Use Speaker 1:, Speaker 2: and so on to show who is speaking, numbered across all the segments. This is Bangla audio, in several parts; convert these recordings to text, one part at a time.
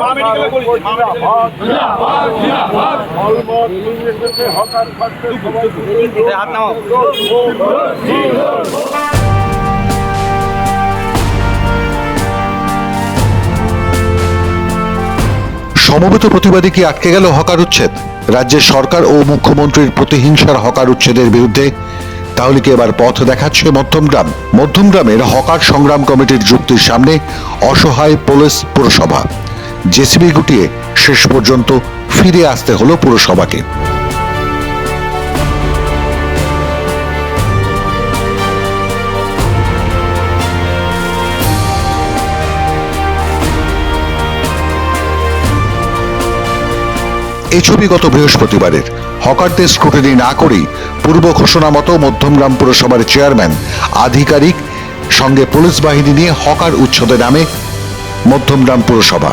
Speaker 1: হাত
Speaker 2: সমবেত প্রতিবাদী কি আটকে গেল হকার উচ্ছেদ? রাজ্যের সরকার ও মুখ্যমন্ত্রীর প্রতিহিংসার হকার উচ্ছেদের বিরুদ্ধে তাহলে কি এবার পথ দেখাচ্ছে মধ্যমগ্রাম? মধ্যমগ্রামের হকার সংগ্রাম কমিটির যুক্তির সামনে অসহায় পুলিশ পুরসভা। জেসিবি গুটিয়ে শেষ পর্যন্ত ফিরে আসতে হলো পুরসভাকে। এই ছবি গত বৃহস্পতিবারের। হকারদের স্ক্রুটিনি না করেই পূর্ব ঘোষণা মতো মধ্যমগ্রাম পুরসভার চেয়ারম্যান, আধিকারিক, সঙ্গে পুলিশ বাহিনী নিয়ে হকার উচ্ছেদে নামে মধ্যমগ্রাম পুরসভা।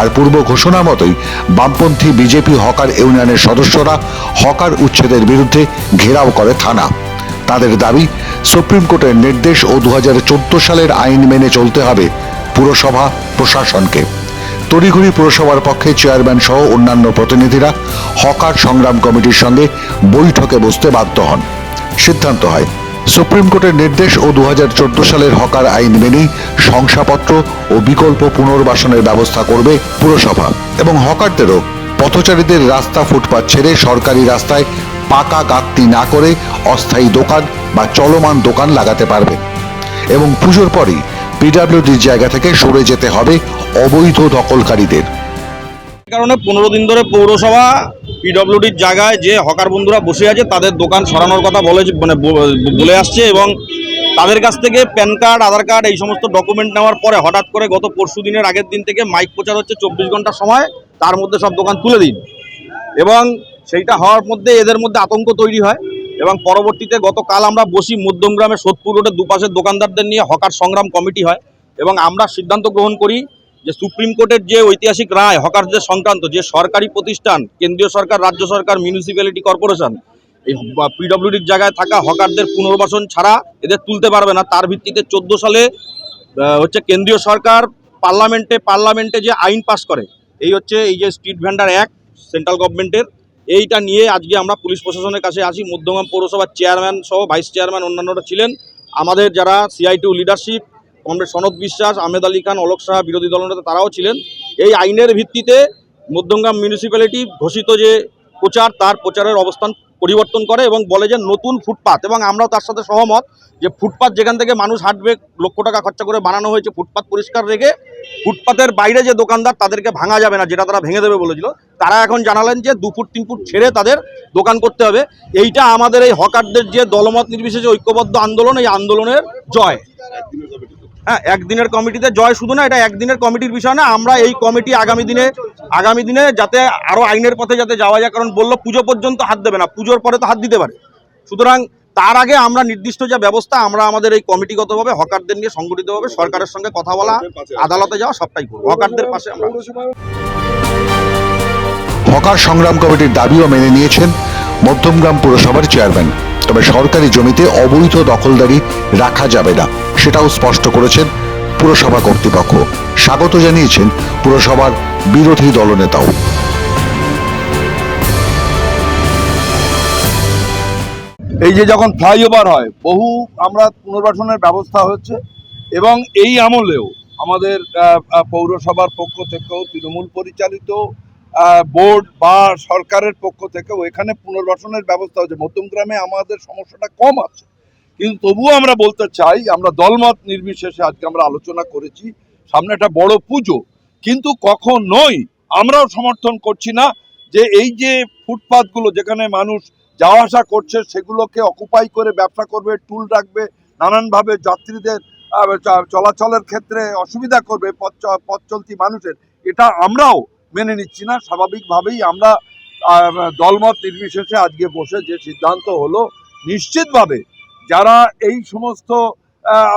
Speaker 2: আর পূর্ব ঘোষণা মতোই বামপন্থী বিজেপি হকার ইউনিয়নের সদস্যরা হকার উচ্ছেদের বিরুদ্ধে ঘেরাও করে থানা। তাদের দাবি, সুপ্রিম কোর্টের নির্দেশ ও দু হাজার চোদ্দ সালের আইন মেনে চলতে হবে পুরসভা প্রশাসনকে। তড়িঘড়ি পুরসভার পক্ষে চেয়ারম্যান সহ অন্যান্য প্রতিনিধিরা হকার সংগ্রাম কমিটির সঙ্গে বৈঠকে বসতে বাধ্য হন। সিদ্ধান্ত হয় সুপ্রিম কোর্টের নির্দেশ ও দুহাজার চোদ্দ সালের হকার আইন মেনেই শংসাপত্র ও বিকল্প পুনর্বাসনের ব্যবস্থা করবে পুরসভা। এবং হকারদেরও পথচারীদের রাস্তা ফুটপাত ছেড়ে সরকারি রাস্তায় পাকা গাঁথনি না করে অস্থায়ী দোকান বা চলমান দোকান লাগাতে পারবে। এবং পুজোর পরই পিডাব্লিউডির জায়গা থেকে সরে যেতে হবে অবৈধ দখলকারীদের।
Speaker 1: কারণে পনেরো দিন ধরে পৌরসভা পিডব্লিউডির জায়গায় যে হকার বন্ধুরা বসে আছে, তাদের দোকান সরানোর কথা বলে মানে বলে আসছে এবং তাদের কাছ থেকে প্যান কার্ড, আধার কার্ড এই সমস্ত ডকুমেন্ট নেওয়ার পরে হঠাৎ করে গত পরশু দিনের আগের দিন থেকে মাইক প্রচার হচ্ছে চব্বিশ ঘণ্টার সময়, তার মধ্যে সব দোকান তুলে দিন। এবং সেইটা হওয়ার মধ্যে এদের মধ্যে আতঙ্ক তৈরি হয় এবং পরবর্তীতে গতকাল আমরা বসি মধ্যমগ্রামে সোদপুর রোডের দুপাশের দোকানদারদের নিয়ে হকার সংগ্রাম কমিটি হয় এবং আমরা সিদ্ধান্ত গ্রহণ করি যে সুপ্রিম কোর্টের যে ঐতিহাসিক রায়, হকারদের সংক্রান্ত যে সরকারি প্রতিষ্ঠান, কেন্দ্রীয় সরকার, রাজ্য সরকার মিউনিসিপ্যালিটি কর্পোরেশন এই পিডব্লিউডির জায়গায় থাকা হকারদের পুনর্বাসন ছাড়া এদের তুলতে পারবে না। তার ভিত্তিতে চোদ্দ সালে হচ্ছে কেন্দ্রীয় সরকার পার্লামেন্টে পার্লামেন্টে যে আইন পাস করে, এই হচ্ছে এই যে স্ট্রিট ভেন্ডার অ্যাক্ট সেন্ট্রাল গভর্নমেন্টের এইটা নিয়ে আজকে আমরা পুলিশ প্রশাসনের কাছে আসি। মধ্যমগ্রাম পৌরসভার চেয়ারম্যান সহ ভাইস চেয়ারম্যান অন্যান্যরা ছিলেন। আমাদের যারা সিআইটিউ লিডারশিপ কমরেড সনদ বিশ্বাস, আহমেদ আলী খান, অলোক সাহা বিরোধী দলনেতা তারাও ছিলেন। এই আইনের ভিত্তিতে মধ্যমগ্রাম মিউনিসিপ্যালিটি ঘোষিত যে প্রচার, তার প্রচারের অবস্থান পরিবর্তন করে এবং বলে যে নতুন ফুটপাত এবং আমরাও তার সাথে সহমত যে ফুটপাত যেখান থেকে মানুষ হাঁটবে, লক্ষ টাকা খরচা করে বানানো হয়েছে, ফুটপাত পরিষ্কার রেখে ফুটপাতের বাইরে যে দোকানদার তাদেরকে ভাঙা যাবে না, যেটা তারা ভেঙে দেবে বলেছিল। তারা এখন জানালেন যে দু ফুট, তিন ফুট ছেড়ে তাদের দোকান করতে হবে। এইটা আমাদের এই হকারদের যে দলমত নির্বিশেষে ঐক্যবদ্ধ আন্দোলন, এই আন্দোলনের জয়। হ্যাঁ একদিনের কমিটিতে জয় শুধু না, এটা একদিনের কমিটির বিষয় না, আমরা এই কমিটি আগামী দিনে আগামী দিনে যাতে আরও আইনের পথে যাতে যাওয়া যায়, কারণ বলল পুজো পর্যন্ত হাত দেবে না, পুজোর পরে তো হাত দিতে পারে। সুতরাং তার আগে আমরা নির্দিষ্ট যে ব্যবস্থা, আমরা আমাদের এই কমিটিগতভাবে, হকারদের নিয়ে সংগঠিতভাবে, সরকারের সঙ্গে কথা বলা, আদালতে যাওয়া, সবটাই করব। হকারদের পাশে আমরা
Speaker 2: হকার সংগ্রাম কমিটির দাবিও মেনে নিয়েছেন মধ্যমগ্রাম পুরসভার চেয়ারম্যান। তবে সরকারি জমিতে অবৈধ দখলদারি রাখা যাবে না। সেটাও স্পষ্ট করেছেন পুরসভা কর্তৃপক্ষ। স্বাগত জানিয়েছেন পুরসভার বিরোধী দলনেতাও।
Speaker 3: এই যে যখন ফ্লাইওভার হয়, বহু আমরা পুনর্বাসনের ব্যবস্থা হচ্ছে এবং এই আমলেও আমাদের পৌরসভার পক্ষ থেকেও, তৃণমূল পরিচালিত বোর্ড বা সরকারের পক্ষ থেকেও এখানে পুনর্বাসনের ব্যবস্থা হচ্ছে। মধ্যমগ্রামে আমাদের সমস্যাটা কম আছে। কিন্তু তবুও আমরা বলতে চাই, আমরা দলমত নির্বিশেষে আজকে আমরা আলোচনা করেছি, সামনে একটা বড় পুজো। কিন্তু কখন কখনোই আমরাও সমর্থন করছি না যে এই যে ফুটপাতগুলো যেখানে মানুষ যাওয়া আসা করছে, সেগুলোকে অকুপাই করে ব্যবসা করবে, টুল রাখবে, নানানভাবে যাত্রীদের চলাচলের ক্ষেত্রে অসুবিধা করবে, পথ চলতি মানুষের। এটা আমরাও মেনে নিচ্ছি না। স্বাভাবিকভাবেই আমরা দলমত নির্বিশেষে আজকে বসে যে সিদ্ধান্ত হলো, নিশ্চিতভাবে যারা এই সমস্ত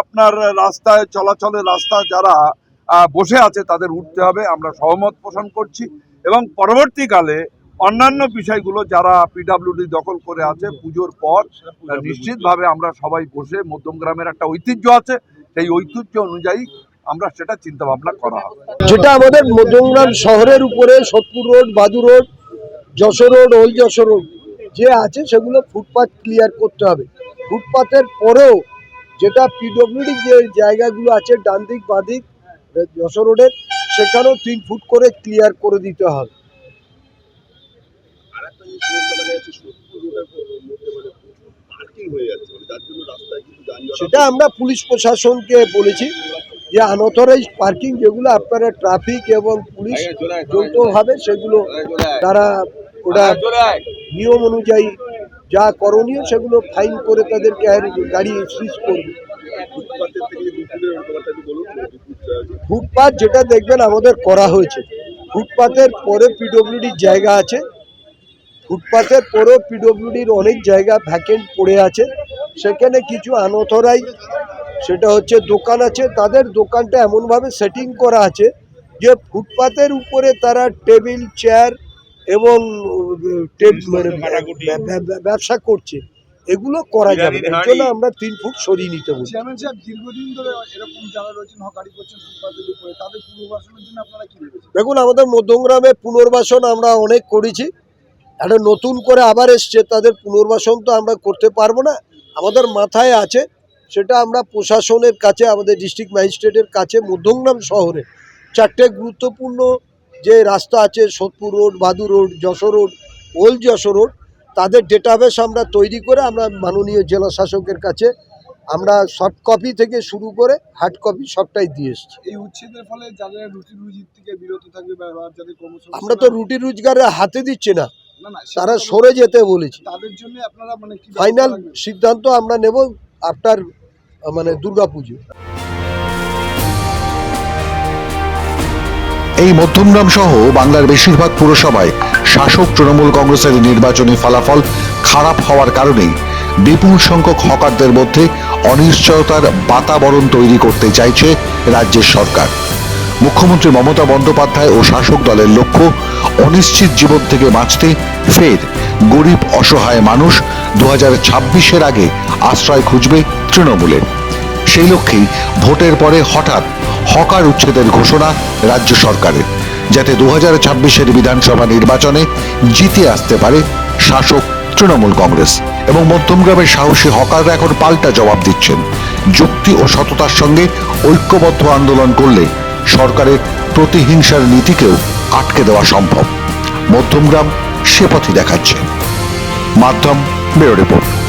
Speaker 3: আপনার রাস্তায়, চলাচলের রাস্তা যারা বসে আছে তাদের উঠতে হবে। আমরা সহমত পোষণ করছি। এবং পরবর্তীকালে অন্যান্য বিষয়গুলো যারা পিডাব্লিউডি দখল করে আছে, পুজোর পর, নিশ্চিতভাবে আমরা সবাই বসে মধ্যমগ্রামের একটা ঐতিহ্য আছে, সেই ঐতিহ্য অনুযায়ী আমরা সেটা চিন্তা ভাবনা করা হবে।
Speaker 4: যেটা আমাদের মধ্যমগ্রাম শহরের উপরে, Sodepur road, Badu road, Jessore road old Jessore road, যে আছে সেগুলো ফুটপাথ ক্লিয়ার করতে হবে। ফুটপাথের পরেও যেটা পিডব্লিউডি যে জায়গাগুলো আছে ডান দিক বাদিক যশোর রোডের সেখানেও তিন ফুট করে ক্লিয়ার করে দিতে হবে। সেটা আমরা পুলিশ প্রশাসনকে বলেছি যে আনঅথরাইজ পার্কিং যেগুলো আপনারা ট্রাফিক এবং পুলিশ যৌথভাবে সেগুলো তারা ওটা নিয়ম অনুযায়ী যা করণীয় সেগুলো ফাইন করে তাদেরকে আর গাড়ি সিজ করবে। ফুটপাথ যেটা দেখবেন আমাদের করা হয়েছে। ফুটপাথের পরে পিডব্লিউডির জায়গা আছে। ফুটপাথের পরেও পিডব্লিউডির অনেক জায়গা ভ্যাকেন্ট পড়ে আছে। সেখানে কিছু আনঅথরাইজ সেটা হচ্ছে দোকান আছে। তাদের দোকানটা এমনভাবে সেটিং করা আছে যে ফুটপাতের উপরে তারা টেবিল চেয়ার এবং মানে ব্যা- ব্যা- ব্যা- ব্যবসা করছে। এগুলো করা যাবে না। এর জন্য আমরা তিন ফুট সরিয়ে নিতে বলছি।
Speaker 5: চেয়ারম্যান সাহেব দীর্ঘদিন ধরে এরকম যারা রয়েছেন হকারি করছেন ফুটপাতের উপরে তাদের পুনর্বাসনের জন্য আপনারা কি ভেবেছেন?
Speaker 4: দেখুন আমাদের মধ্যমগ্রামে পুনর্বাসন আমরা অনেক করেছি। একটা নতুন করে আবার এসছে তাদের পুনর্বাসন তো আমরা করতে পারব না। আমাদের মাথায় আছে সেটা আমরা প্রশাসনের কাছে আমাদের ডিস্ট্রিক্ট ম্যাজিস্ট্রেটের কাছে মধ্যমগ্রাম শহরে। চারটে গুরুত্বপূর্ণ যে রাস্তা আছে Sodepur road Badu road Jessore road old Jessore road তাদের ডেটাবেস আমরা তৈরি করে আমরা মাননীয় জেলা শাসকের কাছে আমরা সফট কপি থেকে শুরু করে হার্ড কপি সবটাই দিয়ে এসছি।
Speaker 5: এই উচ্ছেদের ফলে যাদের রুটি রুজি থেকে বিরত থাকবে বা
Speaker 4: আমরা তো রুটি রোজগারের হাতে দিচ্ছি না। তারা সরে যেতে বলেছি।
Speaker 5: তাদের জন্য আপনারা মানে
Speaker 4: ফাইনাল সিদ্ধান্ত আমরা নেব আফটার মানে দুর্গাপুজো।
Speaker 2: এই মধ্যমগ্রাম সহ বাংলার বেশিরভাগ পুরসভায় শাসক তৃণমূল কংগ্রেসের নির্বাচনী ফলাফল খারাপ হওয়ার কারণেই বিপুল সংখ্যক হকারদের মধ্যে অনিশ্চয়তার বাতাবরণ তৈরি করতে চাইছে রাজ্যের সরকার। মুখ্যমন্ত্রী মমতা বন্দ্যোপাধ্যায় ও শাসক দলের লক্ষ্য অনিশ্চিত জীবন থেকে বাঁচতে ফের গরিব, অসহায় মানুষ দু হাজার আগে আশ্রয় খুঁজবে তৃণমূলের। সেই লক্ষ্যেই ভোটের পরে হঠাৎ হকার উচ্ছেদের ঘোষণা রাজ্য সরকারের, যাতে দু হাজার ছাব্বিশের বিধানসভা নির্বাচনে জিতে আসতে পারে শাসক তৃণমূল কংগ্রেস। এবং মধ্যমগ্রামের সাহসী হকাররা এখন পাল্টা জবাব দিচ্ছেন। যুক্তি ও সততার সঙ্গে ঐক্যবদ্ধ আন্দোলন করলে সরকারের প্রতিহিংসার নীতিকেও আটকে দেওয়া সম্ভব। মধ্যমগ্রাম সে পথই দেখাচ্ছে। মাধ্যম ব্যুরো রিপোর্ট।